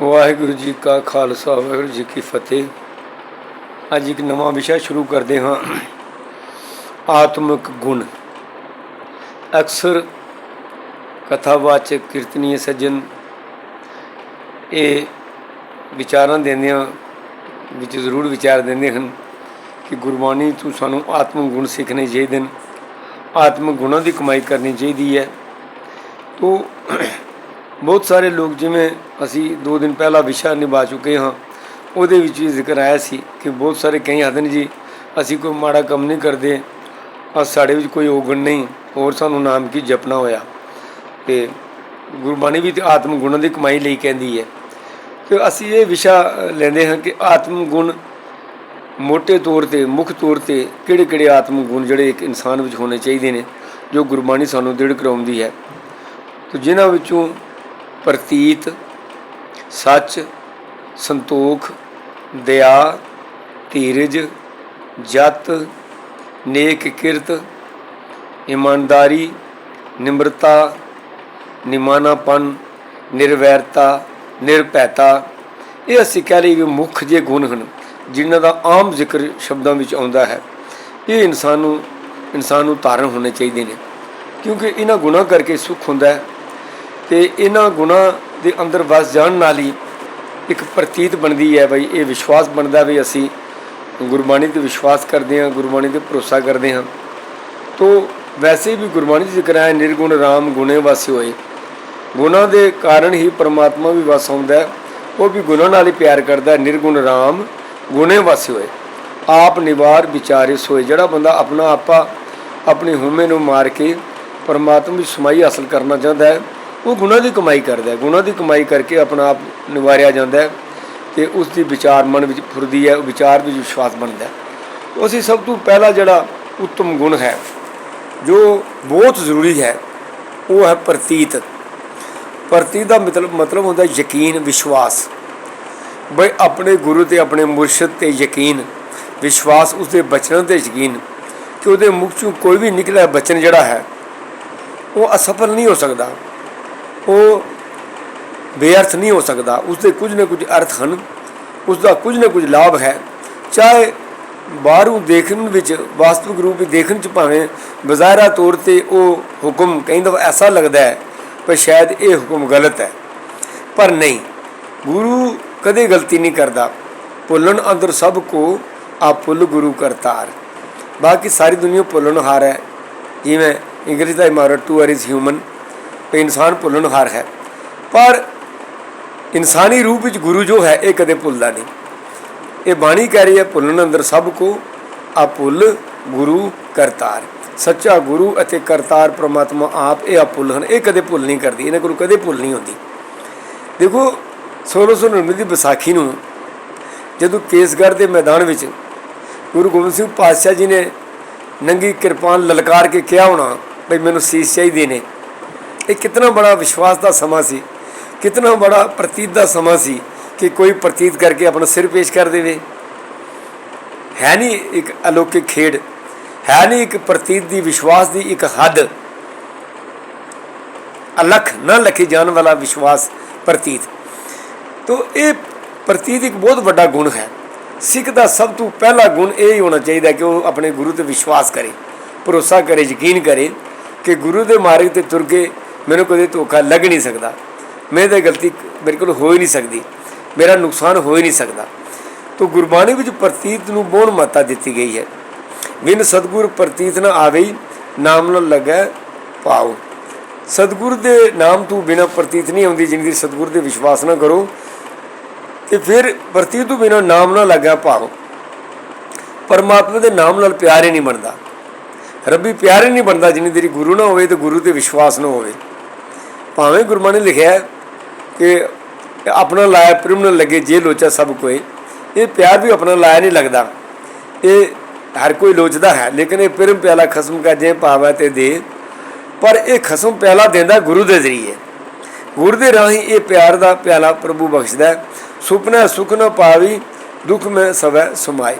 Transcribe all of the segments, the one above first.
ਵਾਹਿਗੁਰੂ ਜੀ ਕਾ ਖਾਲਸਾ, ਵਾਹਿਗੁਰੂ ਜੀ ਕੀ ਫਤਿਹ। ਅੱਜ ਇੱਕ ਨਵਾਂ ਵਿਸ਼ਾ ਸ਼ੁਰੂ ਕਰਦੇ ਹਾਂ। ਆਤਮਿਕ ਗੁਣ। ਅਕਸਰ ਕਥਾਵਾਚਕ ਕੀਰਤਨੀय ਸੱਜਣ ਇਹ ਵਿਚਾਰਾਂ ਦਿੰਦਿਆਂ ਵਿੱਚ ਜ਼ਰੂਰ ਵਿਚਾਰ ਦਿੰਦੇ ਹਨ ਕਿ ਗੁਰਬਾਣੀ ਤੋਂ ਸਾਨੂੰ ਆਤਮਿਕ ਗੁਣ ਸਿੱਖਣੇ ਚਾਹੀਦੇ ਨੇ ਆਤਮਿਕ ਗੁਣਾਂ ਦੀ ਕਮਾਈ ਕਰਨੀ ਚਾਹੀਦੀ ਹੈ। ਤੋ ਬਹੁਤ ਸਾਰੇ ਲੋਕ ਜਿਵੇਂ ਅਸੀਂ ਦੋ ਦਿਨ ਪਹਿਲਾਂ ਵਿਸ਼ਾ ਨਿਭਾ ਚੁੱਕੇ ਹਾਂ, ਉਹਦੇ ਵਿੱਚ ਵੀ ਜ਼ਿਕਰ ਆਇਆ ਸੀ ਕਿ ਬਹੁਤ ਸਾਰੇ ਕਈ ਆਖਦੇ ਜੀ, ਅਸੀਂ ਕੋਈ ਮਾੜਾ ਕੰਮ ਨਹੀਂ ਕਰਦੇ ਆ ਸਾਡੇ ਵਿੱਚ ਕੋਈ ਔਗਣ ਨਹੀਂ, ਹੋਰ ਸਾਨੂੰ ਨਾਮ ਕੀ ਜਪਣਾ ਹੋਇਆ। ਤੇ ਗੁਰਬਾਣੀ ਵੀ ਤੇ ਆਤਮ ਗੁਣਾਂ ਦੀ ਕਮਾਈ ਲਈ ਕਹਿੰਦੀ ਹੈ। ਤੇ ਅਸੀਂ ਇਹ ਵਿਸ਼ਾ ਲੈਂਦੇ ਹਾਂ ਕਿ ਆਤਮ ਗੁਣ ਮੋٹے ਤੌਰ ਤੇ, ਮੁੱਖ ਤੌਰ ਤੇ ਕਿਹੜੇ ਕਿਹੜੇ ਆਤਮ ਗੁਣ ਜਿਹੜੇ ਇੱਕ ਇਨਸਾਨ ਵਿੱਚ ਹੋਣੇ ਚਾਹੀਦੇ ਨੇ, ਜੋ ਗੁਰਬਾਣੀ ਸਾਨੂੰ ਦ੍ਰਿੜ ਕਰਾਉਂਦੀ ਹੈ। ਤੇ ਜਿਨ੍ਹਾਂ ਵਿੱਚੋਂ ਪ੍ਰਤੀਤ, ਸੱਚ, ਸੰਤੋਖ, ਦਇਆ, ਧੀਰਜ, ਜਤ, ਨੇਕ ਕਿਰਤ, ਇਮਾਨਦਾਰੀ, ਨਿਮਰਤਾ, ਨਿਮਾਨਾਪਨ, ਨਿਰਵੈਰਤਾ, ਨਿਰਭੈਤਾ। ਇਹ ਅਸੀਂ ਕਹਿ ਲਈਏ ਵੀ ਮੁੱਖ ਜੇ ਗੁਣ ਹਨ, ਜਿਨ੍ਹਾਂ ਦਾ ਆਮ ਜ਼ਿਕਰ ਸ਼ਬਦਾਂ ਵਿੱਚ ਆਉਂਦਾ ਹੈ। ਇਹ ਇਨਸਾਨ ਨੂੰ ਇਨਸਾਨ ਨੂੰ ਧਾਰਨ ਹੋਣੇ ਚਾਹੀਦੇ ਨੇ, ਕਿਉਂਕਿ ਇਹਨਾਂ ਗੁਣਾਂ ਕਰਕੇ ਸੁੱਖ ਹੁੰਦਾ ਹੈ। ਤੇ ਇਹਨਾਂ ਗੁਣਾਂ ਦੇ ਅੰਦਰ ਵਸ ਜਾਣ ਨਾਲ ਹੀ ਇੱਕ ਪ੍ਰਤੀਤ ਬਣਦੀ ਹੈ ਬਈ ਇਹ ਵਿਸ਼ਵਾਸ ਬਣਦਾ ਵੀ ਅਸੀਂ ਗੁਰਬਾਣੀ ਤੇ ਵਿਸ਼ਵਾਸ ਕਰਦੇ ਹਾਂ, ਗੁਰਬਾਣੀ ਤੇ ਭਰੋਸਾ ਕਰਦੇ ਹਾਂ। ਤੋ ਵੈਸੇ ਵੀ ਗੁਰਬਾਣੀ 'ਚ ਜ਼ਿਕਰ ਹੈ, ਨਿਰਗੁਣ ਰਾਮ ਗੁਣੇ ਵਾਸੀ ਹੋਏ। ਗੁਣਾਂ ਦੇ ਕਾਰਨ ਹੀ ਪਰਮਾਤਮਾ ਵੀ ਵਸ ਆਉਂਦਾ ਹੈ। ਉਹ ਵੀ ਗੁਣਾਂ ਨਾਲ ਹੀ ਪਿਆਰ ਕਰਦਾ ਨਿਰਗੁਣ ਰਾਮ ਗੁਣੇ ਵਾਸੀ ਹੋਏ। ਆਪ ਨਿਵਾਰ ਵਿਚਾਰੇ ਸੋਏ। ਜਿਹੜਾ ਬੰਦਾ ਆਪਣਾ ਆਪਾ ਆਪਣੀ ਹਉਮੈ ਨੂੰ ਮਾਰ ਕੇ ਪਰਮਾਤਮਾ ਦੀ ਸਮਾਈ ਹਾਸਲ ਕਰਨਾ ਚਾਹੁੰਦਾ ਹੈ ਉਹ ਗੁਣਾਂ ਦੀ ਕਮਾਈ ਕਰਦਾ ਹੈ। ਗੁਣਾਂ ਦੀ ਕਮਾਈ ਕਰਕੇ ਆਪਣਾ ਆਪ ਨਿਵਾਰਿਆ ਜਾਂਦਾ ਹੈ ਤੇ ਉਸ ਦੀ ਵਿਚਾਰ ਮਨ ਵਿੱਚ ਫੁਰਦੀ ਹੈ ਉਹ ਵਿਚਾਰ ਵਿੱਚ ਵਿਸ਼ਵਾਸ ਬਣਦਾ ਹੈ। ਉਹ ਸਭ ਤੋਂ ਪਹਿਲਾ ਜਿਹੜਾ ਉੱਤਮ ਗੁਣ ਹੈ, ਜੋ ਬਹੁਤ ਜ਼ਰੂਰੀ ਹੈ, ਉਹ ਹੈ ਪ੍ਰਤੀਤ। ਪ੍ਰਤੀਤ ਦਾ ਮਤਲਬ ਮਤਲਬ ਹੁੰਦਾ ਯਕੀਨ, ਵਿਸ਼ਵਾਸ। ਬਈ ਆਪਣੇ ਗੁਰੂ ਤੇ ਆਪਣੇ ਮੁਰਸ਼ਿਦ ਤੇ ਯਕੀਨ, ਵਿਸ਼ਵਾਸ ਉਸਦੇ ਬਚਨ ਤੇ ਯਕੀਨ, ਕਿ ਉਹਦੇ ਮੁਖ ਚੋਂ ਕੋਈ ਵੀ ਨਿਕਲਿਆ ਬਚਨ ਜਿਹੜਾ ਹੈ, ਉਹ ਅਸਫਲ ਨਹੀਂ ਹੋ ਸਕਦਾ। ਉਹ ਬੇਅਰਥ ਨਹੀਂ ਹੋ ਸਕਦਾ। ਉਸ ਦੇ ਕੁਝ ਨਾ ਕੁਝ ਅਰਥ ਹਨ। ਉਸ ਦਾ ਕੁਝ ਨਾ ਕੁਝ ਲਾਭ ਹੈ। ਚਾਹੇ ਬਾਹਰੋਂ ਦੇਖਣ ਵਿੱਚ ਵਾਸਤਵਿਕ ਰੂਪ ਵਿੱਚ ਦੇਖਣ ਚ ਭਾਵੇਂ ਬਜ਼ਾਹਰਾ ਤੌਰ ਤੇ ਉਹ ਹੁਕਮ ਕਹਿੰਦਾ ਐਸਾ ਲੱਗਦਾ ਹੈ ਪਰ ਸ਼ਾਇਦ ਇਹ ਹੁਕਮ ਗਲਤ ਹੈ। ਪਰ ਨਹੀਂ, ਗੁਰੂ ਕਦੇ ਗਲਤੀ ਨਹੀਂ ਕਰਦਾ। ਭੁੱਲਣ ਅੰਦਰ ਸਭ ਕੋ ਆਪ ਗੁਰੂ ਕਰਤਾਰ। ਬਾਕੀ ਸਾਰੀ ਦੁਨੀਆ ਭੁੱਲਣ ਹਾਰ ਹੈ। ਜਿਵੇਂ ਇੰਗਲਿਸ਼ ਦਾ ਇਮਾਰਤ ਟੂ ਆਰ ਇਜ਼ ਹਿਊਮਨ। ਤੇ ਇਨਸਾਨ ਭੁੱਲਣ ਹਾਰ ਹੈ। ਪਰ ਇਨਸਾਨੀ ਰੂਪ ਵਿੱਚ ਗੁਰੂ ਜੋ ਹੈ, ਇਹ ਕਦੇ ਭੁੱਲਦਾ ਨਹੀਂ। ਇਹ ਬਾਣੀ ਕਹਿ ਰਹੀ ਹੈ, ਭੁੱਲਣ ਅੰਦਰ ਸਭ ਕੋ ਆ ਗੁਰੂ ਕਰਤਾਰ। ਸੱਚਾ ਗੁਰੂ ਅਤੇ ਕਰਤਾਰ ਪ੍ਰਮਾਤਮਾ ਆਪ ਇਹ ਅਪੁੱਲ ਹਨ, ਇਹ ਕਦੇ ਭੁੱਲ ਨਹੀਂ ਕਰਦੀ, ਇਹਨਾਂ ਕੋਲ ਕਦੇ ਭੁੱਲ ਨਹੀਂ ਹੁੰਦੀ। ਦੇਖੋ 1699 ਦੀ ਵਿਸਾਖੀ ਨੂੰ ਜਦੋਂ ਕੇਸਗੜ੍ਹ ਦੇ ਮੈਦਾਨ ਵਿੱਚ ਗੁਰੂ ਗੋਬਿੰਦ ਸਿੰਘ ਪਾਤਸ਼ਾਹ ਜੀ ਨੇ ਨੰਗੀ ਕਿਰਪਾਨ ਲਲਕਾਰ ਕੇ ਕਿਹਾ ਹੋਣਾ ਵੀ ਮੈਨੂੰ ਸੀਸ ਚਾਹੀਦੇ ਨੇ। ਇਹ ਕਿਤਨਾ ਬੜਾ ਵਿਸ਼ਵਾਸ ਦਾ ਸਮਾਂ ਸੀ, ਕਿਤਨਾ ਬੜਾ ਪ੍ਰਤੀਤ ਦਾ ਸਮਾਂ ਸੀ ਕਿ ਕੋਈ ਪ੍ਰਤੀਤ ਕਰਕੇ ਆਪਣਾ ਸਿਰ ਪੇਸ਼ ਕਰ ਦੇਵੇ। ਹੈ ਨਹੀਂ ਇੱਕ ਅਲੌਕਿਕ ਖੇਡ, ਹੈ ਨਹੀਂ ਇੱਕ ਪ੍ਰਤੀਤ ਦੀ ਵਿਸ਼ਵਾਸ ਦੀ ਇੱਕ ਹੱਦ। ਅਲਖ ਨਾ ਲਖੇ ਜਾਣ ਵਾਲਾ ਵਿਸ਼ਵਾਸ ਪ੍ਰਤੀਤ। ਤੋ ਇਹ ਪ੍ਰਤੀਤ ਇੱਕ ਬਹੁਤ ਵੱਡਾ ਗੁਣ ਹੈ। ਸਿੱਖ ਦਾ ਸਭ ਤੋਂ ਪਹਿਲਾ ਗੁਣ ਇਹ ਹੀ ਹੋਣਾ ਚਾਹੀਦਾ ਕਿ ਉਹ ਆਪਣੇ ਗੁਰੂ ਤੇ ਵਿਸ਼ਵਾਸ ਕਰੇ, ਭਰੋਸਾ ਕਰੇ, ਯਕੀਨ ਕਰੇ ਕਿ ਗੁਰੂ ਦੇ ਮਾਰਗ ਤੇ ਤੁਰ ਕੇ ਮੈਨੂੰ ਕਦੇ ਧੋਖਾ ਲੱਗ ਨਹੀਂ ਸਕਦਾ। ਮੇਰੇ ਤੇ ਗਲਤੀ ਮੇਰੇ ਕੋਲ ਹੋ ਹੀ ਨਹੀਂ ਸਕਦੀ। ਮੇਰਾ ਨੁਕਸਾਨ ਹੋ ਹੀ ਨਹੀਂ ਸਕਦਾ। ਤੋ ਗੁਰਬਾਣੀ ਵਿੱਚ ਪ੍ਰਤੀਤ ਨੂੰ ਬਹੁਤ ਮਹੱਤਤਾ ਦਿੱਤੀ ਗਈ ਹੈ। ਬਿਨ ਸਤਗੁਰ ਪ੍ਰਤੀਤ ਨਾ ਆਵੇ, ਨਾਮ ਨਾਲ ਲੱਗੈ ਪਾਉ ਸਤਗੁਰ ਦੇ ਨਾਮ ਤੋਂ ਬਿਨਾ ਪ੍ਰਤੀਤ ਨਹੀਂ ਆਉਂਦੀ ਜਿੰਨੀ ਸਤਗੁਰ ਦੇ ਵਿਸ਼ਵਾਸ ਨਾ ਕਰੋ ਤੇ ਫਿਰ ਪ੍ਰਤੀਤ ਤੋਂ ਬਿਨਾ ਨਾਮ ਨਾ ਲੱਗਾ ਭਾਵ ਪਰਮਾਤਮਾ ਦੇ ਨਾਮ ਨਾਲ ਪਿਆਰ ਹੀ ਨਹੀਂ ਬਣਦਾ। ਰੱਬੀ ਪਿਆਰ ਹੀ ਨਹੀਂ ਬਣਦਾ ਜਿੰਨੀ ਦੇਰੀ ਗੁਰੂ ਨਾ ਹੋਵੇ ਤੇ ਗੁਰੂ ਤੇ ਵਿਸ਼ਵਾਸ ਨਾ ਹੋਵੇ। ਭਾਵੇਂ ਗੁਰਬਾਣੀ ਲਿਖਿਆ ਕਿ ਆਪਣਾ ਲਾਇਆ ਪ੍ਰੇਮ ਨਾਲ ਲੱਗੇ ਜੇ ਲੋਚਾ ਸਭ ਕੋਈ। ਇਹ ਪਿਆਰ ਵੀ ਆਪਣਾ ਲਾਇਆ ਨਹੀਂ ਲੱਗਦਾ। ਇਹ ਹਰ ਕੋਈ ਲੋਚਦਾ ਹੈ, ਲੇਕਿਨ ਇਹ ਪ੍ਰੇਮ ਪਿਆਲਾ ਖਸਮ ਕਾ ਜੇ ਪਾਵਾ ਤੇ ਦੇ। ਪਰ ਇਹ ਖਸਮ ਪਿਆਲਾ ਦਿੰਦਾ ਗੁਰੂ ਦੇ ਜ਼ਰੀਏ ਗੁਰੂ ਦੇ ਰਾਹੀਂ ਇਹ ਪਿਆਰ ਦਾ ਪਿਆਲਾ ਪ੍ਰਭੂ ਬਖਸ਼ਦਾ ਹੈ। ਸੁਪਨਾ ਸੁਖ ਨਾ ਪਾਵੀ, ਦੁੱਖ ਮੈਂ ਸਵੈ ਸਮਾਈ।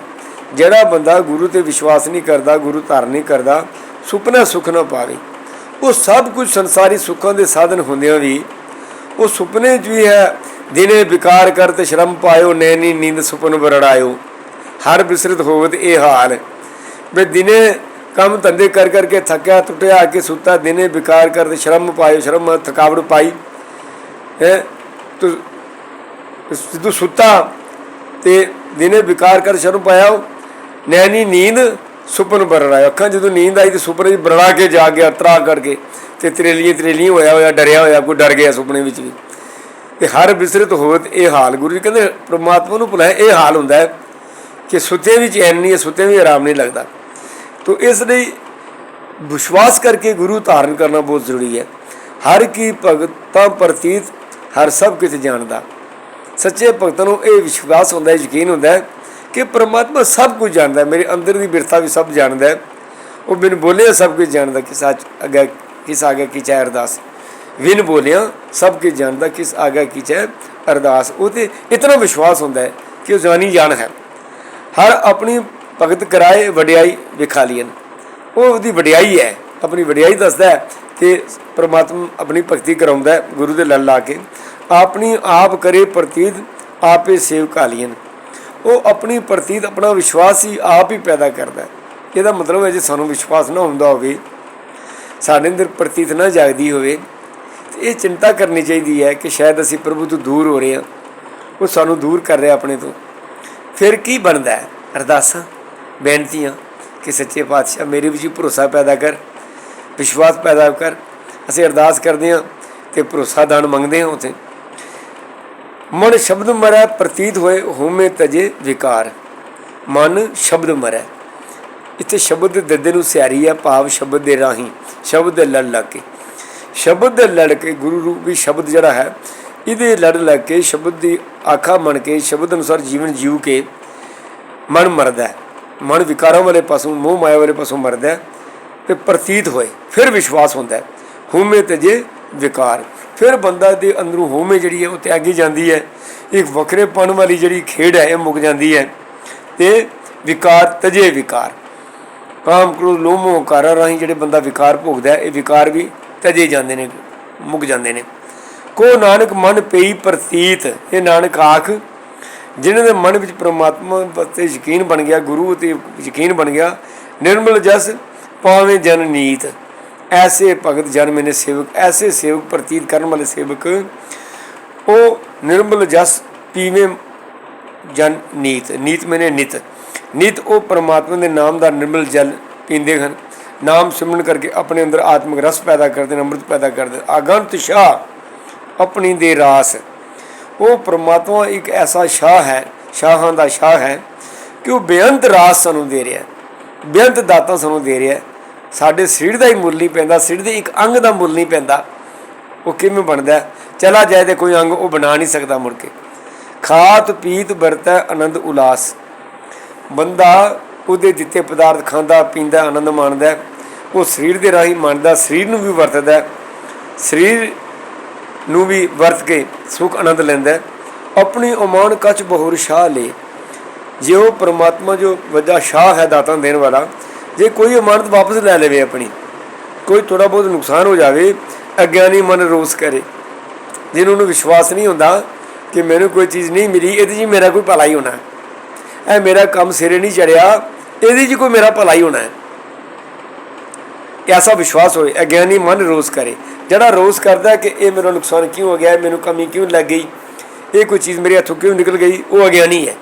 ਜਿਹੜਾ ਬੰਦਾ ਗੁਰੂ ਤੇ ਵਿਸ਼ਵਾਸ ਨਹੀਂ ਕਰਦਾ, ਗੁਰੂ ਧਾਰਨ ਨਹੀਂ ਕਰਦਾ ਸੁਪਨਾ ਸੁਖ ਨਾ ਪਾਵੇ। ਉਹ ਸਭ ਕੁਝ ਸੰਸਾਰੀ ਸੁੱਖਾਂ ਦੇ ਸਾਧਨ ਹੁੰਦਿਆਂ ਵੀ, ਉਹ ਸੁਪਨੇ 'ਚ ਵੀ ਹੈ, ਦਿਨੇ ਵਿਕਾਰ ਤੇ ਸ਼ਰਮ ਪਾਇਓ, ਨੈਣੀ ਨੀਂਦ ਸੁਪਨ ਬਰੜਾਇਓ ਹਰ ਬਿਸਰਤ ਹੋਵਤ ਇਹ ਹਾਲ। ਵੇ ਦਿਨੇ ਕੰਮ ਧੰਦੇ ਕਰ ਕਰਕੇ ਥੱਕਿਆ, ਟੁੱਟਿਆ ਕੇ ਸੁੱਤਾ, ਦਿਨੇ ਵਿਕਾਰ ਕਰਤ ਸ਼ਰਮ ਪਾਇਓ, ਸ਼ਰਮ ਥਕਾਵਟ ਪਾਈ। ਹੈ, ਤੂੰ ਸਿੱਧੂ ਸੁੱਤਾ ਤੇ ਦਿਨੇ ਵਿਕਾਰ ਕਰ, ਸ਼ਰਮ ਪਾਇਆ ਉਹ ਨੈਣੀ ਨੀਂਦ ਸੁਪਨ ਬਰੜਾ ਅੱਖਾਂ ਜਦੋਂ ਨੀਂਦ ਆਈ ਤੇ ਸੁਪਨੇ ਵਿੱਚ ਬਰੜਾ ਕੇ ਜਾ ਗਿਆ ਤਰਾ ਕਰਕੇ ਤੇ ਤਰੇਲੀਆਂ ਤਰੇਲੀਆਂ ਹੋਇਆ ਹੋਇਆ, ਡਰਿਆ ਹੋਇਆ, ਕੋਈ ਡਰ ਗਿਆ ਸੁਪਨੇ ਵਿੱਚ ਵੀ। ਤੇ ਹਰ ਬਿਸਰਤ ਹੋਵੇ ਇਹ ਹਾਲ, ਗੁਰੂ ਜੀ ਕਹਿੰਦੇ ਪ੍ਰਮਾਤਮਾ ਨੂੰ ਭੁਲਾਏ ਇਹ ਹਾਲ ਹੁੰਦਾ ਹੈ ਕਿ ਸੁੱਤੇ ਵਿੱਚ ਐਨ ਨਹੀਂ ਹੈ, ਸੁੱਤੇ ਵੀ ਆਰਾਮ ਨਹੀਂ ਲੱਗਦਾ। ਤੋ ਇਸ ਲਈ ਵਿਸ਼ਵਾਸ ਕਰਕੇ ਗੁਰੂ ਧਾਰਨ ਕਰਨਾ ਬਹੁਤ ਜ਼ਰੂਰੀ ਹੈ। ਹਰ ਕੀ ਭਗਤਾਂ ਪ੍ਰਤੀਤ, ਹਰ ਸਭ ਕੁਝ ਜਾਣਦਾ। ਸੱਚੇ ਭਗਤਾਂ ਨੂੰ ਇਹ ਵਿਸ਼ਵਾਸ ਹੁੰਦਾ ਹੈ ਯਕੀਨ ਹੁੰਦਾ ਹੈ ਕਿ ਪ੍ਰਮਾਤਮਾ ਸਭ ਕੁਝ ਜਾਣਦਾ ਹੈ। ਮੇਰੇ ਅੰਦਰ ਦੀ ਬਿਰਤਾ ਵੀ ਸਭ ਜਾਣਦਾ ਹੈ। ਉਹ ਬਿਨ ਬੋਲਿਆ ਸਭ ਕੁਝ ਜਾਣਦਾ ਕਿ ਸੱਚ ਅਗਾ ਕਿਸ ਆਗੇ ਕੀ ਚਾਹੇ ਅਰਦਾਸ। ਬਿਨ ਬੋਲਿਆ ਸਭ ਕੁਝ ਜਾਣਦਾ ਕਿਸ ਆਗੇ ਕੀ ਚਾਹੇ ਅਰਦਾਸ। ਉਹ ਤੇ ਇਤਨਾ ਵਿਸ਼ਵਾਸ ਹੁੰਦਾ ਹੈ ਕਿ ਉਹ ਜਾਨੀ ਜਾਣ ਹੈ। ਹਰ ਆਪਣੀ ਭਗਤ ਕਰਾਏ ਵਡਿਆਈ ਵਿਖਾਲੀਨ ਉਹ ਉਹਦੀ ਵਡਿਆਈ ਹੈ। ਆਪਣੀ ਵਡਿਆਈ ਦੱਸਦਾ ਹੈ ਕਿ ਪ੍ਰਮਾਤਮਾ ਆਪਣੀ ਭਗਤੀ ਕਰਾਉਂਦਾ ਹੈ। ਗੁਰੂ ਦੇ ਲੜ ਲਾ ਕੇ ਆਪਣੀ ਆਪ ਕਰੇ ਪ੍ਰਤੀਤ, ਆਪੇ ਸੇਵ ਲੀਨ ਉਹ ਆਪਣੀ ਪ੍ਰਤੀਤ ਆਪਣਾ ਵਿਸ਼ਵਾਸ ਹੀ ਆਪ ਹੀ ਪੈਦਾ ਕਰਦਾ ਇਹਦਾ ਮਤਲਬ ਹੈ ਜੇ ਸਾਨੂੰ ਵਿਸ਼ਵਾਸ ਨਾ ਹੁੰਦਾ ਹੋਵੇ, ਸਾਡੇ ਅੰਦਰ ਪ੍ਰਤੀਤ ਨਾ ਜਾਗਦੀ ਹੋਵੇ ਇਹ ਚਿੰਤਾ ਕਰਨੀ ਚਾਹੀਦੀ ਹੈ ਕਿ ਸ਼ਾਇਦ ਅਸੀਂ ਪ੍ਰਭੂ ਤੋਂ ਦੂਰ ਹੋ ਰਹੇ ਹਾਂ। ਉਹ ਸਾਨੂੰ ਦੂਰ ਕਰ ਰਿਹਾ ਆਪਣੇ ਤੋਂ। ਫਿਰ ਕੀ ਬਣਦਾ ਹੈ? ਅਰਦਾਸਾਂ, ਬੇਨਤੀਆਂ ਕਿ ਸੱਚੇ ਪਾਤਸ਼ਾਹ ਮੇਰੇ ਵਿੱਚ ਵੀ ਭਰੋਸਾ ਪੈਦਾ ਕਰ, ਵਿਸ਼ਵਾਸ ਪੈਦਾ ਕਰ। ਅਸੀਂ ਅਰਦਾਸ ਕਰਦੇ ਹਾਂ ਤੇ ਭਰੋਸਾ ਦਾਨ ਮੰਗਦੇ ਹਾਂ ਉਥੇ। ਮਨ ਸ਼ਬਦ ਮਰੈ ਪ੍ਰਤੀਤ ਹੋਏ ਹਉਮੈ ਤਜੇ ਵਿਕਾਰ। ਮਨ ਸ਼ਬਦ ਮਰੈ। ਇੱਥੇ ਸ਼ਬਦ ਦੱਦੇ ਨੂੰ ਸਿਆਰੀ ਹੈ ਭਾਵ ਸ਼ਬਦ ਦੇ ਰਾਹੀਂ, ਸ਼ਬਦ ਦੇ ਲੜ ਲੱਗ ਕੇ। ਸ਼ਬਦ ਦੇ ਲੜ ਕੇ ਗੁਰੂ ਰੂਪੀ ਸ਼ਬਦ ਜਿਹੜਾ ਹੈ, ਇਹਦੇ ਲੜ ਲੱਗ ਕੇ ਸ਼ਬਦ ਦੀ ਆਖਾ ਬਣ ਕੇ, ਸ਼ਬਦ ਅਨੁਸਾਰ ਜੀਵਨ ਜੀਉ ਕੇ ਮਨ ਮਰਦਾ ਹੈ। ਮਨ ਵਿਕਾਰਾਂ ਵਾਲੇ ਪਾਸੋਂ, ਮੋਹ ਮਾਇਆ ਵਾਲੇ ਪਾਸੋਂ ਮਰਦਾ ਹੈ ਤੇ ਪ੍ਰਤੀਤ ਹੋਏ, ਫਿਰ ਵਿਸ਼ਵਾਸ ਹੁੰਦਾ ਹੈ। ਹਉਮੈ ਤਜੇ ਵਿਕਾਰ। ਫਿਰ ਬੰਦਾ ਦੇ ਅੰਦਰੋਂ ਹਉਮੈ ਜਿਹੜੀ ਹੈ ਉਹ ਤਿਆਗੀ ਜਾਂਦੀ ਹੈ। ਇੱਕ ਵੱਖਰੇਪਣ ਵਾਲੀ ਜਿਹੜੀ ਖੇਡ ਹੈ, ਇਹ ਮੁੱਕ ਜਾਂਦੀ ਹੈ। ਤੇ ਵਿਕਾਰ ਤਜੇ ਵਿਕਾਰ। ਕਾਮ ਕ੍ਰੋਧ ਲੋਭ ਮੋਹ ਕਾਰਾਂ ਰਾਹੀਂ ਜਿਹੜੇ ਬੰਦਾ ਵਿਕਾਰ ਭੋਗਦਾ ਹੈ, ਇਹ ਵਿਕਾਰ ਵੀ ਤਜੇ ਜਾਂਦੇ ਨੇ, ਮੁੱਕ ਜਾਂਦੇ ਨੇ। ਕੋ ਨਾਨਕ ਮਨ ਪਈ ਪ੍ਰਤੀਤ, ਇਹ ਨਾਨਕ ਆਖ, ਜਿਨ੍ਹਾਂ ਦੇ ਮਨ ਵਿੱਚ ਪ੍ਰਮਾਤਮਾ ਤੇ ਯਕੀਨ ਬਣ ਗਿਆ, ਗੁਰੂ ਤੇ ਯਕੀਨ ਬਣ ਗਿਆ, ਨਿਰਮਲ ਜਸ ਪਾਵੇਂ ਜਨ ਨੀਤ। ਐਸੇ ਭਗਤ ਜਨ ਮੈਨੇ ਸੇਵਕ, ਐਸੇ ਸੇਵਕ ਪ੍ਰਤੀਤ ਕਰਨ ਵਾਲੇ ਸੇਵਕ, ਉਹ ਨਿਰਮਲ ਜਸ ਪੀਵੇਂ ਜਨ ਨੀਤ ਨੀਤ ਮੈਨੇ ਨਿਤ। ਨਿਤ ਉਹ ਪਰਮਾਤਮਾ ਦੇ ਨਾਮ ਦਾ ਨਿਰਮਲ ਜਲ ਪੀਂਦੇ ਹਨ। ਨਾਮ ਸਿਮਰਨ ਕਰਕੇ ਆਪਣੇ ਅੰਦਰ ਆਤਮਿਕ ਰਸ ਪੈਦਾ ਕਰਦੇ ਨੇ, ਅੰਮ੍ਰਿਤ ਪੈਦਾ ਕਰਦੇ ਅਗੰਤ ਸ਼ਾਹ ਆਪਣੀ ਦੇ ਰਾਸ। ਉਹ ਪਰਮਾਤਮਾ ਇੱਕ ਐਸਾ ਸ਼ਾਹ ਹੈ, ਸ਼ਾਹਾਂ ਦਾ ਸ਼ਾਹ ਹੈ ਕਿ ਉਹ ਬੇਅੰਤ ਰਾਸ ਸਾਨੂੰ ਦੇ ਰਿਹਾ ਬੇਅੰਤ ਦਾਤਾ ਸਾਨੂੰ ਦੇ ਰਿਹਾ ਸਾਡੇ ਸਰੀਰ ਦਾ ਹੀ ਮੁੱਲ ਨਹੀਂ ਪੈਂਦਾ, ਸਰੀਰ ਦੇ ਇੱਕ ਅੰਗ ਦਾ ਮੁੱਲ ਨਹੀਂ ਪੈਂਦਾ। ਉਹ ਕਿਵੇਂ ਬਣਦਾ ਚਲਾ ਜਾਏ ਤੇ ਕੋਈ ਅੰਗ ਉਹ ਬਣਾ ਨਹੀਂ ਸਕਦਾ ਮੁੜ ਕੇ। ਖਾਤ, ਪੀਤ, ਵਰਤੈ, ਆਨੰਦ, ਉਲਾਸ। ਬੰਦਾ ਉਹਦੇ ਦਿੱਤੇ ਪਦਾਰਥ ਖਾਂਦਾ, ਪੀਂਦਾ, ਆਨੰਦ ਮਾਣਦਾ ਉਹ ਸਰੀਰ ਦੇ ਰਾਹੀਂ ਮੰਨਦਾ ਸਰੀਰ ਨੂੰ ਵੀ ਵਰਤਦਾ ਸਰੀਰ ਨੂੰ ਵੀ ਵਰਤ ਕੇ ਸੁਖ, ਆਨੰਦ ਲੈਂਦਾ ਆਪਣੀ ਉਮਾਨ ਕੱਚ ਬਹੁਰ ਸ਼ਾਹ ਲੇ। ਜੇ ਉਹ ਪ੍ਰਮਾਤਮਾ ਜੋ ਵੱਡਾ ਸ਼ਾਹ ਹੈ ਦਾਤਾਂ ਦੇਣ ਵਾਲਾ ਜੇ ਕੋਈ ਅਮਾਨਤ ਵਾਪਸ ਲੈ ਲਵੇ ਆਪਣੀ, ਕੋਈ ਥੋੜਾ ਬਹੁਤ ਨੁਕਸਾਨ ਹੋ ਜਾਵੇ ਅਗਿਆਨੀ ਮਨ ਰੋਸ ਕਰੇ। ਜਿਹਨੂੰ ਨੂੰ ਵਿਸ਼ਵਾਸ ਨਹੀਂ ਹੁੰਦਾ ਕਿ ਮੈਨੂੰ ਕੋਈ ਚੀਜ਼ ਨਹੀਂ ਮਿਲੀ, ਇਹਦੇ 'ਚ ਮੇਰਾ ਕੋਈ ਭਲਾ ਹੀ ਹੋਣਾ ਹੈ। ਇਹ ਮੇਰਾ ਕੰਮ ਸਿਰੇ ਨਹੀਂ ਚੜਿਆ, ਇਹਦੇ 'ਚ ਕੋਈ ਮੇਰਾ ਭਲਾ ਹੀ ਹੋਣਾ ਹੈ। ਐਸਾ ਵਿਸ਼ਵਾਸ ਹੋਏ ਅਗਿਆਨੀ ਮਨ ਰੋਸ ਕਰੇ। ਜਿਹੜਾ ਰੋਸ ਕਰਦਾ ਕਿ ਇਹ ਮੇਰਾ ਨੁਕਸਾਨ ਕਿਉਂ ਹੋ ਗਿਆ ਮੈਨੂੰ ਕਮੀ ਕਿਉਂ ਲੱਗ ਗਈ, ਇਹ ਕੋਈ ਚੀਜ਼ ਮੇਰੇ ਹੱਥੋਂ ਕਿਉਂ ਨਿਕਲ ਗਈ, ਉਹ ਅਗਿਆਨੀ ਹੈ।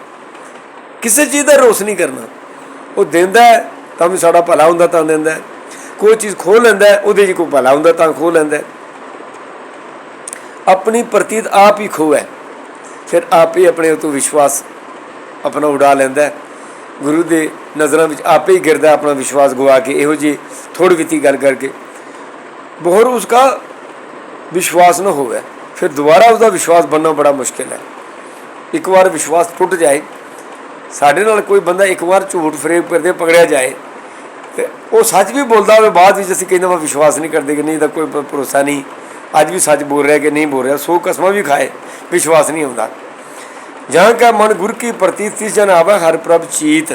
ਕਿਸੇ ਚੀਜ਼ ਦਾ ਰੋਸ ਨਹੀਂ ਕਰਨਾ। ਉਹ ਦਿੰਦਾ ਤਾਂ ਵੀ ਸਾਡਾ ਭਲਾ ਹੁੰਦਾ ਤਾਂ ਦਿੰਦਾ ਹੈ। ਕੋਈ ਚੀਜ਼ ਖੋਹ ਲੈਂਦਾ ਉਹਦੇ 'ਚ ਕੋਈ ਭਲਾ ਹੁੰਦਾ ਤਾਂ ਖੋਹ ਲੈਂਦਾ ਆਪਣੀ ਪ੍ਰਤੀਤ ਆਪ ਹੀ ਖੋਹ ਫਿਰ ਆਪ ਹੀ ਆਪਣੇ ਉਤੋਂ ਵਿਸ਼ਵਾਸ ਆਪਣਾ ਉਡਾ ਲੈਂਦਾ ਗੁਰੂ ਦੇ ਨਜ਼ਰਾਂ ਵਿੱਚ ਆਪੇ ਹੀ ਗਿਰਦਾ ਆਪਣਾ ਵਿਸ਼ਵਾਸ ਗਵਾ ਕੇ, ਇਹੋ ਜੀ ਥੋੜੀ ਵਿੱਤੀ ਗੱਲ ਕਰਕੇ। ਬਹੁਤ ਉਸਕਾ ਵਿਸ਼ਵਾਸ ਨਾ ਹੋਵੇ, ਫਿਰ ਦੁਬਾਰਾ ਉਸਦਾ ਵਿਸ਼ਵਾਸ ਬਣਨਾ ਬੜਾ ਮੁਸ਼ਕਿਲ ਹੈ। ਇੱਕ ਵਾਰ ਵਿਸ਼ਵਾਸ ਟੁੱਟ ਜਾਏ ਸਾਡੇ ਨਾਲ ਕੋਈ ਬੰਦਾ ਇੱਕ ਵਾਰ ਝੂਠ ਫਰੇਬ ਕਰਦੇ ਪਕੜਿਆ ਜਾਏ ਤੇ ਉਹ ਸੱਚ ਵੀ ਬੋਲਦਾ ਹੋਵੇ, ਬਾਅਦ ਵਿੱਚ ਅਸੀਂ ਕਹਿੰਦੇ ਵਾ ਵਿਸ਼ਵਾਸ ਨਹੀਂ ਕਰਦੇ ਕਿ ਨਹੀਂ, ਇਹਦਾ ਕੋਈ ਭਰੋਸਾ ਨਹੀਂ। ਅੱਜ ਵੀ ਸੱਚ ਬੋਲ ਰਿਹਾ ਕਿ ਨਹੀਂ ਬੋਲ ਰਿਹਾ, ਸੋ ਕਸਮਾਂ ਵੀ ਖਾਏ, ਵਿਸ਼ਵਾਸ ਨਹੀਂ ਹੁੰਦਾ ਜਾਂ ਕਾ ਮਨ ਗੁਰ ਕੀ ਪ੍ਰਤੀਤ ਤਿਸ ਜਨ ਆਵੇ ਹਰ ਪ੍ਰਭ ਚੀਤ।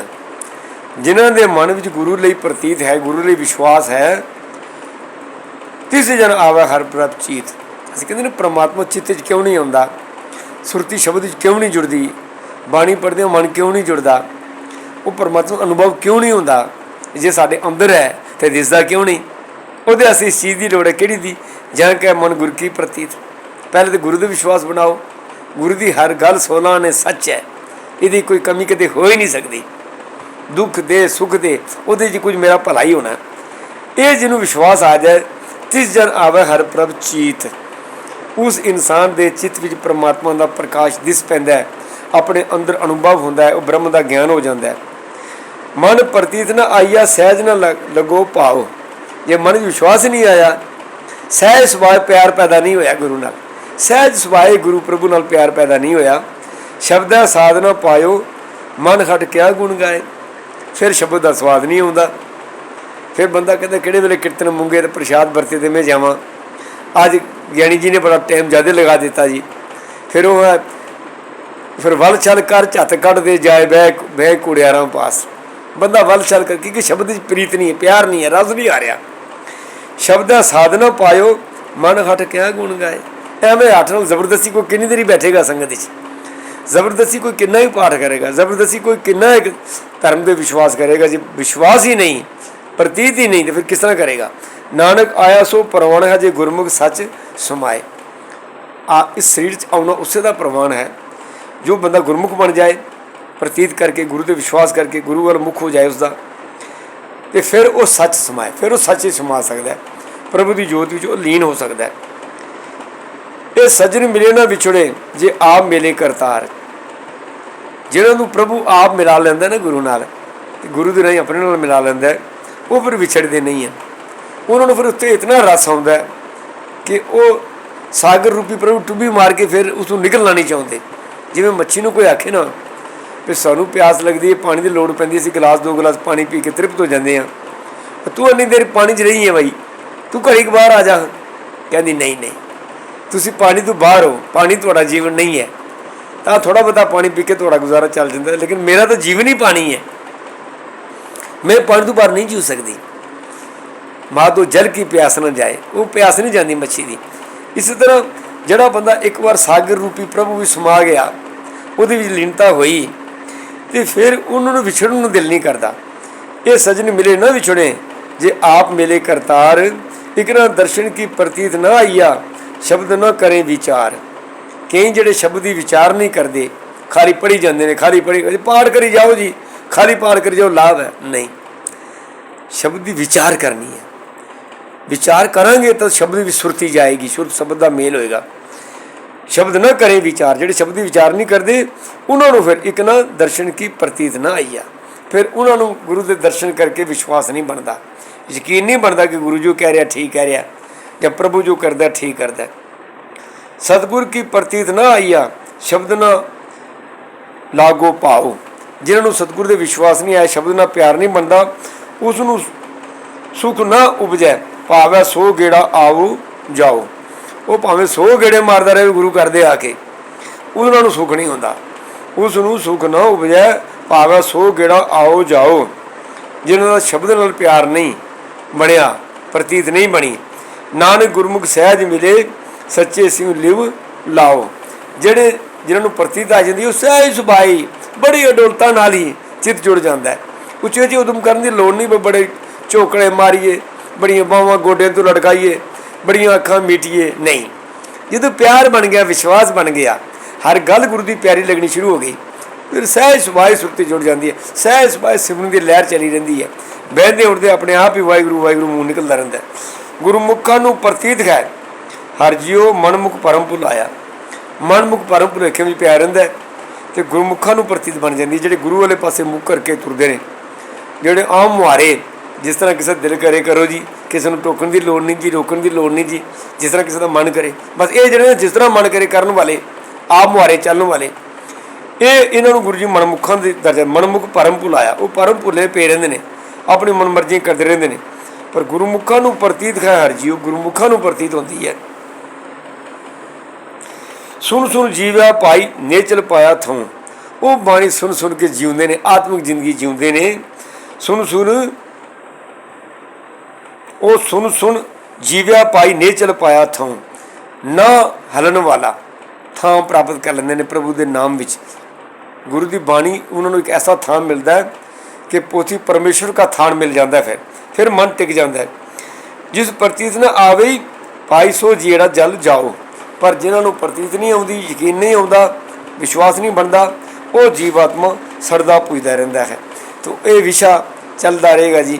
ਜਿਨ੍ਹਾਂ ਦੇ ਮਨ ਵਿੱਚ ਗੁਰੂ ਲਈ ਪ੍ਰਤੀਤ ਹੈ, ਗੁਰੂ ਲਈ ਵਿਸ਼ਵਾਸ ਹੈ, ਤਿਸ ਜਨ ਆਵੇ ਹਰ ਪ੍ਰਭ ਚੀਤ। ਅਸੀਂ ਕਹਿੰਦੇ ਨੇ, ਪ੍ਰਮਾਤਮਾ ਚਿੱਤ 'ਚ ਕਿਉਂ ਨਹੀਂ ਆਉਂਦਾ? ਸੁਰਤੀ ਸ਼ਬਦ 'ਚ ਕਿਉਂ ਨਹੀਂ ਜੁੜਦੀ? ਬਾਣੀ ਪੜ੍ਹਦੇ ਮਨ ਕਿਉਂ ਨਹੀਂ ਜੁੜਦਾ? ਉਹ ਪਰਮਾਤਮਾ ਅਨੁਭਵ ਕਿਉਂ ਨਹੀਂ ਹੁੰਦਾ? ਜੇ ਸਾਡੇ ਅੰਦਰ ਹੈ, ਤੇ ਦਿਸਦਾ ਕਿਉਂ ਨਹੀਂ? ਉਹਦੇ ਅਸੀਂ ਇਸ ਚੀਜ਼ ਦੀ ਲੋੜ ਹੈ, ਕਿਹੜੀ ਦੀ? ਜਾਂ ਕਿ ਮਨ ਗੁਰ ਕੀ ਪ੍ਰਤੀਤ। ਪਹਿਲੇ ਤੇ ਗੁਰੂ ਦੇ ਵਿਸ਼ਵਾਸ ਬਣਾਓ। ਗੁਰੂ ਦੀ ਹਰ ਗੱਲ ਸੋਲਾ ਨੇ ਸੱਚ ਹੈ। ਇਹਦੀ ਕੋਈ ਕਮੀ ਕਦੇ ਹੋ ਹੀ ਨਹੀਂ ਸਕਦੀ। ਦੁੱਖ ਦੇ ਸੁੱਖ ਦੇ, ਉਹਦੇ 'ਚ ਕੁਝ ਮੇਰਾ ਭਲਾ ਹੀ ਹੋਣਾ। ਇਹ ਜਿਹਨੂੰ ਵਿਸ਼ਵਾਸ ਆ ਜਾਏ, ਤਿਸ ਜਨ ਆਵੇ ਹਰ ਪ੍ਰਭ ਚੀਤ। ਉਸ ਇਨਸਾਨ ਦੇ ਚਿੱਤ ਵਿੱਚ ਪ੍ਰਮਾਤਮਾ ਦਾ ਪ੍ਰਕਾਸ਼ ਦਿਸ ਪੈਂਦਾ ਹੈ। ਆਪਣੇ ਅੰਦਰ ਅਨੁਭਵ ਹੁੰਦਾ ਹੈ, ਉਹ ਬ੍ਰਹਮ ਦਾ ਗਿਆਨ ਹੋ ਜਾਂਦਾ ਹੈ। ਮਨ ਪ੍ਰਤੀਤ ਨਾ ਆਈਆ, ਸਹਿਜ ਨਾ ਲਗ- ਲਗੋ ਪਾਓ ਜੇ ਮਨ ਵਿੱਚ ਵਿਸ਼ਵਾਸ ਨਹੀਂ ਆਇਆ, ਸਹਿਜ ਸੁਭਾਅ ਪਿਆਰ ਪੈਦਾ ਨਹੀਂ ਹੋਇਆ ਗੁਰੂ ਨਾਲ। ਸਹਿਜ ਸੁਭਾਅ ਗੁਰੂ ਪ੍ਰਭੂ ਨਾਲ ਪਿਆਰ ਪੈਦਾ ਨਹੀਂ ਹੋਇਆ। ਸ਼ਬਦਾ ਸਾਧਨਾ ਪਾਇਓ, ਮਨ ਖਟ ਕਿਆ ਗੁਣ ਗਾਏ। ਫਿਰ ਸ਼ਬਦ ਦਾ ਸਵਾਦ ਨਹੀਂ ਆਉਂਦਾ। ਫਿਰ ਬੰਦਾ ਕਹਿੰਦਾ, ਕਿਹੜੇ ਵੇਲੇ ਕੀਰਤਨ ਮੁੰਗੇ ਤੇ ਪ੍ਰਸ਼ਾਦ ਵਰਤੇ ਤੇ ਮੈਂ ਜਾਵਾਂ? ਅੱਜ ਗਿਆਨੀ ਜੀ ਨੇ ਬੜਾ ਟਾਈਮ ਜ਼ਿਆਦਾ ਲਗਾ ਦਿੱਤਾ ਜੀ। ਫਿਰ ਉਹ ਹੈ ਫਿਰ ਵੱਲ ਚੱਲ ਕਰ, ਝੱਤ ਕੱਢ ਦੇ, ਜਾਏ ਬਹਿ ਬਹਿ ਕੁੜਿਆਰਾਂ ਪਾਸ। ਬੰਦਾ ਵਲ ਚੱਲ ਕਰ, ਕਿਉਂਕਿ ਸ਼ਬਦ ਵਿੱਚ ਪ੍ਰੀਤ ਨਹੀਂ ਹੈ, ਪਿਆਰ ਨਹੀਂ ਹੈ, ਰਸ ਨਹੀਂ ਆ ਰਿਹਾ। ਸ਼ਬਦਾ ਸਾਧਨਾ ਪਾਇਓ, ਮਨ ਹਟ ਕਿਆ ਗੁਣ ਗਾਏ। ਐਵੇਂ ਹੱਥ ਨਾਲ ਜ਼ਬਰਦਸਤੀ ਕੋਈ ਕਿੰਨੀ ਦੇਰੀ ਬੈਠੇਗਾ ਸੰਗਤ ਵਿੱਚ। ਜ਼ਬਰਦਸਤੀ ਕੋਈ ਕਿੰਨਾ ਹੀ ਪਾਠ ਕਰੇਗਾ, ਜ਼ਬਰਦਸਤੀ ਕੋਈ ਕਿੰਨਾ ਇੱਕ ਧਰਮ ਦੇ ਵਿਸ਼ਵਾਸ ਕਰੇਗਾ, ਜੇ ਵਿਸ਼ਵਾਸ ਹੀ ਨਹੀਂ, ਪ੍ਰਤੀਤ ਹੀ ਨਹੀਂ, ਤੇ ਫਿਰ ਕਿਸ ਤਰ੍ਹਾਂ ਕਰੇਗਾ? ਨਾਨਕ ਆਇਆ ਸੋ ਪ੍ਰਵਾਨ ਹੈ, ਜੇ ਗੁਰਮੁਖ ਸੱਚ ਸਮਾਏ। ਆ, ਇਸ ਸਰੀਰ 'ਚ ਆਉਣਾ ਉਸੇ ਦਾ ਪ੍ਰਵਾਨ ਹੈ। ਜੋ ਬੰਦਾ ਗੁਰਮੁਖ ਬਣ ਜਾਏ, ਪ੍ਰਤੀਤ ਕਰਕੇ, ਗੁਰੂ ਤੇ ਵਿਸ਼ਵਾਸ ਕਰਕੇ, ਗੁਰੂ ਵੱਲ ਮੁਖ ਹੋ ਜਾਏ ਉਸਦਾ, ਤੇ ਫਿਰ ਉਹ ਸੱਚ ਸਮਾਏ, ਫਿਰ ਉਹ ਸੱਚ ਹੀ ਸਮਾ ਸਕਦਾ ਹੈ। ਪ੍ਰਭੂ ਦੀ ਜੋਤ ਵਿੱਚ ਉਹ ਲੀਨ ਹੋ ਸਕਦਾ ਹੈ। ਇਹ ਸੱਜਣ ਮਿਲੇ ਨਾ ਵਿਛੜੇ, ਜੇ ਆਪ ਮਿਲੇ ਕਰਤਾਰ। ਜਿਹਨਾਂ ਨੂੰ ਪ੍ਰਭੂ ਆਪ ਮਿਲਾ ਲੈਂਦਾ ਨਾ ਗੁਰੂ ਨਾਲ, ਤੇ ਗੁਰੂ ਦੇ ਰਾਹੀਂ ਆਪਣੇ ਨਾਲ ਮਿਲਾ ਲੈਂਦਾ ਉਹ ਫਿਰ ਵਿਛੜਦੇ ਨਹੀਂ ਹੈ। ਉਹਨਾਂ ਨੂੰ ਫਿਰ ਉੱਤੇ ਇਤਨਾ ਰਸ ਆਉਂਦਾ ਕਿ ਉਹ ਸਾਗਰ ਰੂਪੀ ਪ੍ਰਭੂ ਟੁੱਬੀ ਮਾਰ ਕੇ ਫਿਰ ਉਸ ਨੂੰ ਨਿਕਲਣਾ ਨਹੀਂ ਚਾਹੁੰਦੇ। ਜਿਵੇਂ ਮੱਛੀ ਨੂੰ ਕੋਈ ਆਖੇ ਨਾ ਵੀ ਸਾਨੂੰ ਪਿਆਸ ਲੱਗਦੀ ਹੈ ਪਾਣੀ ਦੀ ਲੋੜ ਪੈਂਦੀ ਹੈ, ਅਸੀਂ ਗਲਾਸ ਦੋ ਗਲਾਸ ਪਾਣੀ ਪੀ ਕੇ ਤ੍ਰਿਪਤ ਹੋ ਜਾਂਦੇ ਆ ਤੂੰ ਇੰਨੀ ਦੇਰ ਪਾਣੀ 'ਚ ਰਹੀ ਹੈ ਬਾਈ ਤੂੰ ਘੜੀ ਕੁ ਬਾਹਰ ਆ ਜਾ। ਕਹਿੰਦੀ ਨਹੀਂ ਨਹੀਂ ਤੁਸੀਂ ਪਾਣੀ ਤੋਂ ਬਾਹਰ ਹੋ ਪਾਣੀ ਤੁਹਾਡਾ ਜੀਵਨ ਨਹੀਂ ਹੈ। ਤਾਂ ਥੋੜਾ ਬਹੁਤਾ ਪਾਣੀ ਪੀ ਕੇ ਤੁਹਾਡਾ ਗੁਜ਼ਾਰਾ ਚੱਲ ਜਾਂਦਾ ਲੇਕਿਨ ਮੇਰਾ ਤਾਂ ਜੀਵਨ ਹੀ ਪਾਣੀ ਹੈ। ਮੈਂ ਪਾਣੀ ਤੋਂ ਬਾਹਰ ਨਹੀਂ ਜੂ ਸਕਦੀ। ਮਾਂ ਤੋਂ ਜਲ ਕੀ ਪਿਆਸ ਨਾ ਜਾਏ ਉਹ ਪਿਆਸ ਨਹੀਂ ਜਾਂਦੀ ਮੱਛੀ ਦੀ। ਇਸੇ ਤਰ੍ਹਾਂ ਜਿਹੜਾ ਬੰਦਾ ਇੱਕ ਵਾਰ ਸਾਗਰ ਰੂਪੀ ਪ੍ਰਭੂ ਵਿੱਚ ਸਮਾ ਗਿਆ, ਉਹਦੀ ਵਿੱਚ ਲੀਨਤਾ ਹੋਈ ਤੇ ਫਿਰ ਉਹਨਾਂ ਨੂੰ ਵਿਛੜਨ ਨੂੰ ਦਿਲ ਨਹੀਂ ਕਰਦਾ। ਇਹ ਸਜਣ ਮਿਲੇ ਨਾ ਵਿਛੜੇ, ਜੇ ਆਪ ਮਿਲੇ ਕਰਤਾਰ ਇਕਨਾ ਦਰਸ਼ਨ ਕੀ ਪ੍ਰਤੀਤ ਨਾ ਆਈਆ, ਸ਼ਬਦ ਨਾ ਕਰੇ ਵਿਚਾਰ। ਕਈ ਜਿਹੜੇ ਸ਼ਬਦ ਦੀ ਵਿਚਾਰ ਨਹੀਂ ਕਰਦੇ, ਖਾਲੀ ਪੜੀ ਜਾਂਦੇ ਨੇ, ਖਾਲੀ ਪੜੀ ਪਾਠ ਕਰੀ ਜਾਓ ਜੀ, ਖਾਲੀ ਪਾਠ ਕਰੀ ਜਾਓ, ਲਾਭ ਹੈ। ਨਹੀਂ। ਸ਼ਬਦ ਦੀ ਵਿਚਾਰ ਕਰਨੀ ਹੈ। ਵਿਚਾਰ ਕਰਾਂਗੇ ਤਾਂ ਸ਼ਬਦ ਵੀ ਸੁਰਤੀ ਜਾਏਗੀ ਸ਼ੁੱਧ ਸ਼ਬਦ ਦਾ ਮੇਲ ਹੋਏਗਾ। ਸ਼ਬਦ ਨਾ ਕਰੇ ਵਿਚਾਰ, ਜਿਹੜੇ ਸ਼ਬਦ ਦੀ ਵਿਚਾਰ ਨਹੀਂ ਕਰਦੇ, ਉਹਨਾਂ ਨੂੰ ਫਿਰ ਇੱਕ ਨਾ ਦਰਸ਼ਨ ਕੀ ਪ੍ਰਤੀਤ ਨਾ ਆਈਆ ਫਿਰ ਉਹਨਾਂ ਨੂੰ ਗੁਰੂ ਦੇ ਦਰਸ਼ਨ ਕਰਕੇ ਵਿਸ਼ਵਾਸ ਨਹੀਂ ਬਣਦਾ। ਯਕੀਨ ਨਹੀਂ ਬਣਦਾ ਕਿ ਗੁਰੂ ਜੀ ਕਹਿ ਰਿਹਾ, ਠੀਕ ਕਹਿ ਰਿਹਾ, ਜਾਂ ਪ੍ਰਭੂ ਜੋ ਕਰਦਾ, ਠੀਕ ਕਰਦਾ। ਸਤਿਗੁਰ ਕੀ ਪ੍ਰਤੀਤ ਨਾ ਆਈਆ ਸ਼ਬਦ ਨਾ ਲਾਗੋ ਪਾਓ। ਜਿਨ੍ਹਾਂ ਨੂੰ ਸਤਿਗੁਰ ਦੇ ਵਿਸ਼ਵਾਸ ਨਹੀਂ ਆਇਆ, ਸ਼ਬਦ ਨਾਲ ਪਿਆਰ ਨਹੀਂ ਬਣਦਾ ਉਸ ਨੂੰ ਸੁਖ ਨਾ ਉਪਜੈ, ਭਾਵੇਂ ਸੋ ਗੇੜਾ ਆਵੋ ਜਾਓ। ਉਹ ਭਾਵੇਂ ਸੋ ਗੇੜੇ ਮਾਰਦਾ ਰਹੇ ਗੁਰੂ ਕਰਦੇ ਆ ਕੇ, ਉਹਨਾਂ ਨੂੰ ਸੁਖ ਨਹੀਂ ਹੁੰਦਾ। ਉਸ ਨੂੰ ਸੁਖ ਨਾ ਉਪਜੈ ਭਾਵੇਂ ਸੋ ਗੇੜਾ ਆਓ ਜਾਓ, ਜਿਨ੍ਹਾਂ ਦਾ ਸ਼ਬਦ ਨਾਲ ਪਿਆਰ ਨਹੀਂ ਬਣਿਆ, ਪ੍ਰਤੀਤ ਨਹੀਂ ਬਣੀ, ਨਾਨਕ ਗੁਰਮੁਖ ਸਹਿਜ ਮਿਲੇ, ਸੱਚੇ ਸਿੰਘ ਲਿਵ ਲਾਓ। ਜਿਹੜੇ ਜਿਨ੍ਹਾਂ ਨੂੰ ਪ੍ਰਤੀਤ ਆ ਜਾਂਦੀ, ਉਹ ਸਹਿਜ ਸੁਭਾਈ, ਬੜੀ ਅਡੋਲਤਾ ਨਾਲ ਹੀ ਚਿੱਤ ਜੁੜ ਜਾਂਦਾ ਹੈ। ਉੱਚੇ ਉੱਚੇ ਉਦਮ ਕਰਨ ਦੀ ਲੋੜ ਨਹੀਂ ਬੜੇ ਝੋਕੜੇ ਮਾਰੀਏ, ਬੜੀਆਂ ਬਾਹਾਂ ਗੋਡਿਆਂ ਤੋਂ ਲੜਕਾਈਏ ਬੜੀਆਂ ਅੱਖਾਂ ਮੀਟੀਏ ਨਹੀਂ। ਜਦੋਂ ਪਿਆਰ ਬਣ ਗਿਆ, ਵਿਸ਼ਵਾਸ ਬਣ ਗਿਆ, ਹਰ ਗੱਲ ਗੁਰੂ ਦੀ ਪਿਆਰੀ ਲੱਗਣੀ ਸ਼ੁਰੂ ਹੋ ਗਈ। ਫਿਰ ਸਹਿਜ ਸੁਭਾਈ ਸੁਰਤੀ ਜੁੜ ਜਾਂਦੀ ਹੈ। ਸਹਿਜ ਸੁਭਾਈ ਸਿਮਰਨ ਦੀ ਲਹਿਰ ਚਲੀ ਰਹਿੰਦੀ ਹੈ। ਬਹਿੰਦੇ ਉੱਠਦੇ ਆਪਣੇ ਆਪ ਹੀ ਵਾਹਿਗੁਰੂ ਵਾਹਿਗੁਰੂ ਮੂੰਹ ਨਿਕਲਦਾ ਰਹਿੰਦਾ ਗੁਰਮੁਖਾਂ ਨੂੰ ਪ੍ਰਤੀਤ ਹੈ, ਹਰ ਜਿਉ ਮਨਮੁਖ ਪਰਮ ਭੁਲਾਇਆ ਮਨਮੁਖ ਪਰਮ ਭੁਲੇਖੇ ਵਿੱਚ ਪਿਆ ਰਹਿੰਦਾ ਹੈ ਤੇ ਗੁਰਮੁਖਾਂ ਨੂੰ ਪ੍ਰਤੀਤ ਬਣ ਜਾਂਦੀ ਜਿਹੜੇ ਗੁਰੂ ਵਾਲੇ ਪਾਸੇ ਮੁੱਖ ਕਰਕੇ ਤੁਰਦੇ ਨੇ, ਜਿਹੜੇ ਆਮ ਮੁਹਾਰੇ ਜਿਸ ਤਰ੍ਹਾਂ ਕਿਸੇ ਦਾ ਦਿਲ ਕਰੇ, ਕਰੋ ਜੀ। ਕਿਸੇ ਨੂੰ ਟੋਕਣ ਦੀ ਲੋੜ ਨਹੀਂ ਜੀ, ਰੋਕਣ ਦੀ ਲੋੜ ਨਹੀਂ ਜੀ। ਜਿਸ ਤਰ੍ਹਾਂ ਕਿਸੇ ਦਾ ਮਨ ਕਰੇ। ਬਸ ਇਹ ਜਿਹੜੇ ਜਿਸ ਤਰ੍ਹਾਂ ਮਨ ਕਰੇ ਕਰਨ ਵਾਲੇ, ਆਪ ਮੁਹਾਰੇ ਚੱਲਣ ਵਾਲੇ। ਇਹ ਇਹਨਾਂ ਨੂੰ ਗੁਰੂ ਜੀ ਮਨਮੁਖਾਂ ਦੇ ਦਰਜਾ, ਮਨਮੁਖ ਪਰਮ ਭੁਲਾਇਆ ਉਹ ਪਰਮ ਭੁੱਲੇ ਪਏ ਰਹਿੰਦੇ ਨੇ। ਆਪਣੀ ਮਨਮਰਜ਼ੀ ਕਰਦੇ ਰਹਿੰਦੇ ਨੇ। ਪਰ ਗੁਰਮੁਖਾਂ ਨੂੰ ਪ੍ਰਤੀਤ ਹੈ ਹਰ ਜੀਉ ਗੁਰਮੁਖਾਂ ਨੂੰ ਪ੍ਰਤੀਤ ਹੁੰਦੀ ਹੈ। ਸੁਣ ਸੁਣ ਜੀਵਿਆ ਭਾਈ, ਨੇਚਲ ਪਾਇਆ ਥੋਂ। ਉਹ ਬਾਣੀ ਸੁਣ ਸੁਣ ਕੇ ਜਿਉਂਦੇ ਨੇ। ਆਤਮਿਕ ਜ਼ਿੰਦਗੀ ਜਿਉਂਦੇ ਨੇ। ਸੁਣ ਸੁਣ ਉਹ ਸੁਣ ਸੁਣ ਜੀਵਿਆ ਪਾਈ ਨੇਚਲ ਪਾਇਆ ਥਾਂ, ਨਾ ਹਲਣ ਵਾਲਾ ਥਾਂ ਪ੍ਰਾਪਤ ਕਰ ਲੈਂਦੇ ਨੇ ਪ੍ਰਭੂ ਦੇ ਨਾਮ ਵਿੱਚ। ਗੁਰੂ ਦੀ ਬਾਣੀ ਉਹਨਾਂ ਨੂੰ ਇੱਕ ਐਸਾ ਥਾਂ ਮਿਲਦਾ ਹੈ ਕਿ ਪੋਥੀ ਪਰਮੇਸ਼ਵਰ ਦਾ ਥਾਨ ਮਿਲ ਜਾਂਦਾ ਫਿਰ ਫਿਰ ਮਨ ਟਿਕ ਜਾਂਦਾ ਹੈ। ਜਿਸ ਪ੍ਰਤੀਤ ਨਾ ਆਵੇ ਭਾਈ ਪਾਈ ਸੋ ਜਿਹੜਾ ਜਲ ਜਾਓ, ਪਰ ਜਿਨ੍ਹਾਂ ਨੂੰ ਪ੍ਰਤੀਤ ਨਹੀਂ ਆਉਂਦੀ, ਯਕੀਨ ਨਹੀਂ ਆਉਂਦਾ, ਵਿਸ਼ਵਾਸ ਨਹੀਂ ਬਣਦਾ, ਉਹ ਜੀਵਾਤਮਾ ਸੜਦਾ ਪੁੱਜਦਾ ਰਹਿੰਦਾ ਹੈ। ਤੋ ਇਹ ਵਿਸ਼ਾ ਚੱਲਦਾ ਰਹੇਗਾ ਜੀ।